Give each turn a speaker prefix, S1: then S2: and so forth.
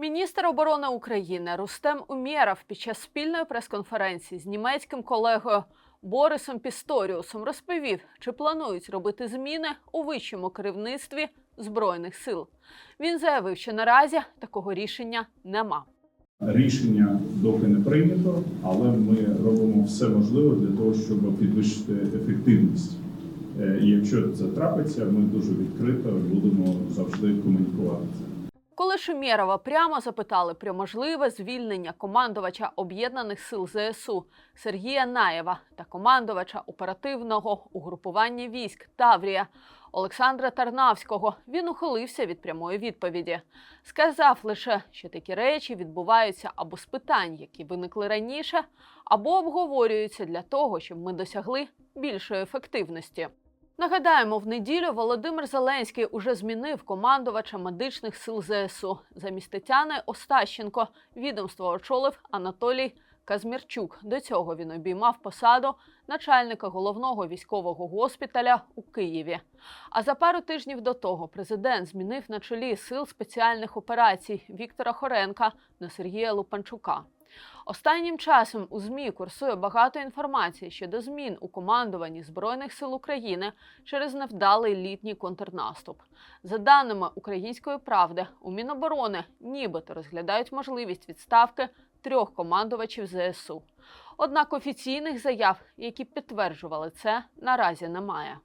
S1: Міністр оборони України Рустем Умєров під час спільної прес-конференції з німецьким колегою Борисом Пісторіусом розповів, чи планують робити зміни у вищому керівництві збройних сил. Він заявив, що наразі такого рішення нема.
S2: Рішення доки не прийнято, але ми робимо все можливе для того, щоб підвищити ефективність. Е, І якщо це трапиться, ми дуже відкрито будемо завжди комунікувати це.
S1: Коли Шумєрова прямо запитали про можливе звільнення командувача об'єднаних сил ЗСУ Сергія Наєва та командувача оперативного угрупування військ Таврія Олександра Тарнавського, він ухилився від прямої відповіді. Сказав лише, що такі речі відбуваються або з питань, які виникли раніше, або обговорюються для того, щоб ми досягли більшої ефективності. Нагадаємо, в неділю Володимир Зеленський уже змінив командувача медичних сил ЗСУ. Замість Тетяни Остащенко відомство очолив Анатолій Казмірчук. До цього він обіймав посаду начальника головного військового госпіталя у Києві. А за пару тижнів до того президент змінив на чолі сил спеціальних операцій Віктора Хоренка на Сергія Лупанчука. Останнім часом у ЗМІ курсує багато інформації щодо змін у командуванні Збройних сил України через невдалий літній контрнаступ. За даними Української правди, у Міноборони нібито розглядають можливість відставки трьох командувачів ЗСУ. Однак офіційних заяв, які підтверджували це, наразі немає.